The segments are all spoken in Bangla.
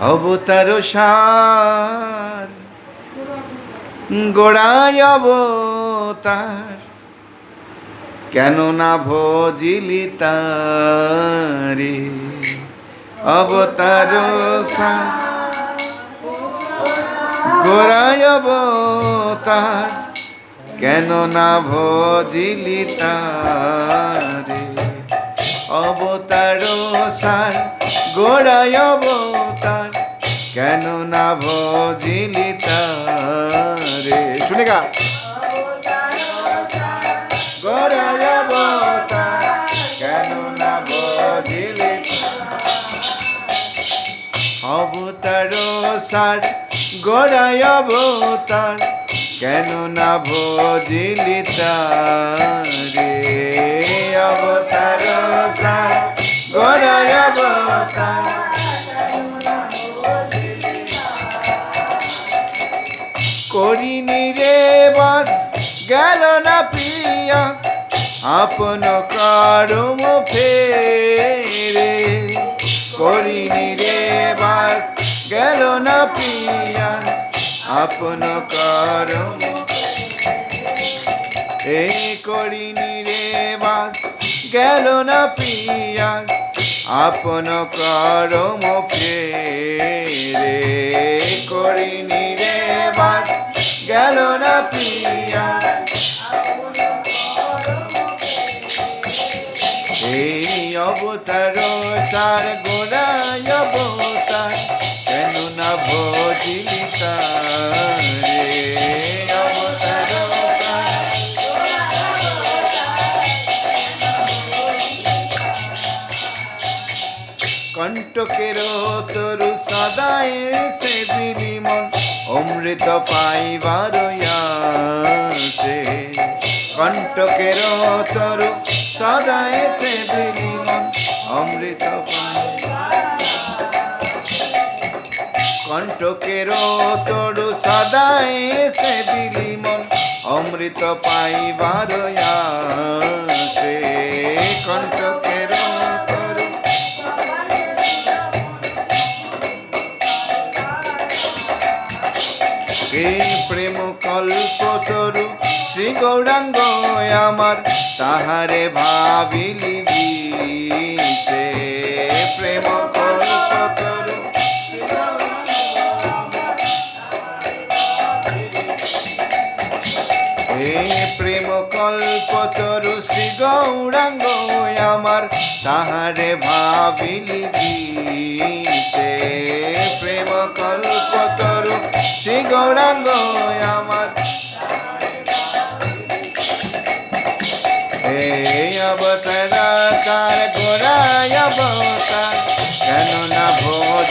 অবতার সার। গোড়ায় অবতার। কেন না ভজিলি তারে। অবতার সার। গোড়ায় অবতার। কেন না ভজিলি তারে। অবতার সার। গোড়ায় কেন না ভজিলি তারে? শুনে গা। সার গোড়ায় অবতার কেন না ভজিলি তারে? অবতার সার গোড়ায় অবতার করিনি রে বাস, গেল না প্রিয়া, আপন কারম ফেরে। করিনি রে বাস, গেল না প্রিয়া, আপন কারম এই করিনি রে বাস, গেল না প্রিয়া, আপন করম ফেরে। করিনি রে বাস গেল না প্রিয়া এই অবতার, তার গোড়ায় অবতার, কেন না ভজিলি কণ্টকের তরু সদায় সে বিলিমন। অমৃত পাইবার আছে কণ্টকের তরু সদায় সে বিলিমন অমৃত কণ্টকের তরু সদায় সে বিলিমন অমৃত পাইবার আছে কণ্টকের গৌরাঙ্গ আমার তাহারে ভাবিলি সে প্রেম প্রেম কল্প তরু শ্রী গৌরাঙ্গ আমার তাহারে ভাবিলি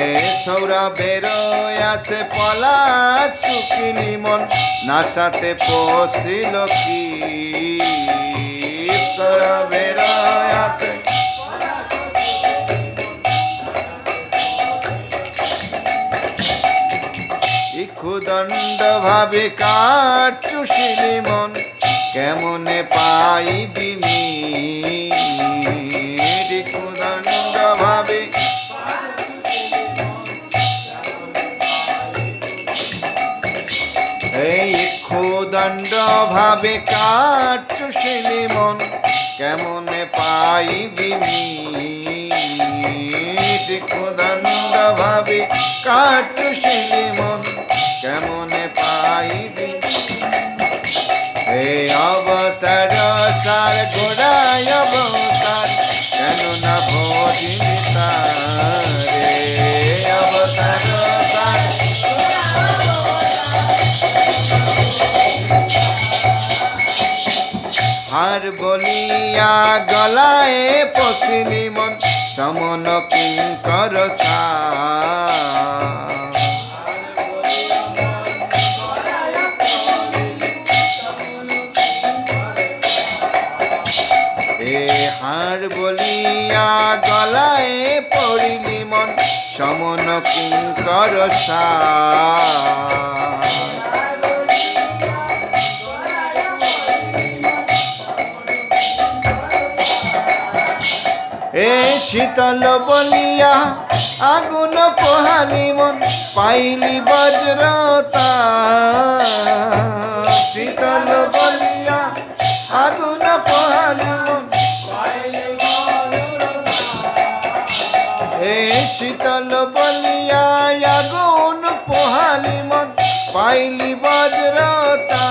এ সৌরভের আছে পলা শুকিনি মন নাশাতে পশিল কি? সৌরভের আছে ইক্ষুদণ্ড ভাবে কাটুশিলি মন, কেমনে পাইবি কাটছ ছেলে মন কেমনে পাইবি ভাবে ছেলে মন কেমনে কথা গলায় পশিনি মন, সমন কিঙ্কর এ হাড় বলিয়া গলায় পড়িনি মন, সমন কিঙ্কর সা। এ শীতল বলিয়া আগুন পোহালি মন, পাইলি বজ্রতা। শীতল বলিয়া আগুন পোহালি মন এ শীতল বলিয়া আগুন পোহালি মন, পাইলি বজ্রতা।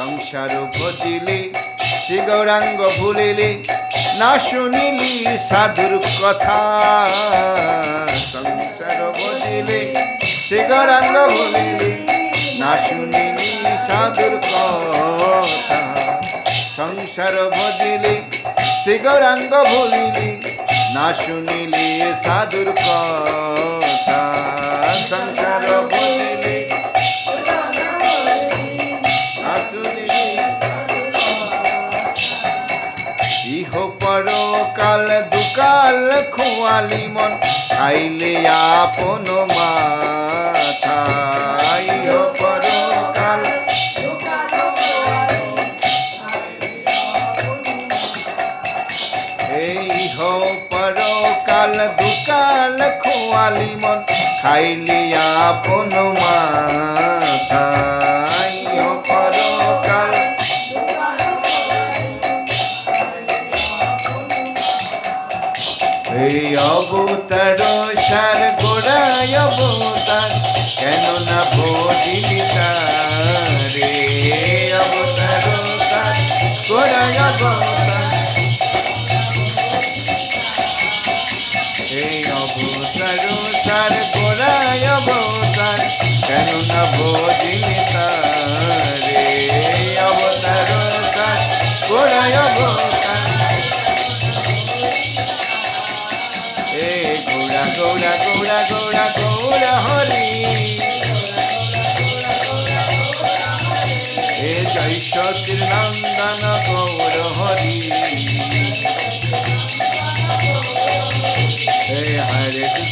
সংসার ভজিলি, শ্রী গৌরাঙ্গ ভুলিলি, না শুনিলি সাধুর কথা। সংসার ভজিলি, শ্রী গৌরাঙ্গ ভুলিলি, না শুনিলি সাধুর কথা। সংসার ভজিলি, শ্রী গৌরাঙ্গ ভুলিলি, না শুনিলি সাধুর কথা। সংসার পরকাল দুকাল খোয়ালি মন। খাইলে আপন মাথা। পরকাল এই হো পরকাল দুকাল খোয়ালি মন। খাইলে আপন মাথা। এই অবতার সার গোড়ায় অবতার, কেন না বোঝিলি রে অবতার সার গোড়ায় অবতার। এই অবতার সার গোড়ায় অবতার, কেন না বোঝিলি গৌরা গৌরা গৌরা গৌরা হরি। হে জয় সতীর নন্দন গৌর হরি। হে হরে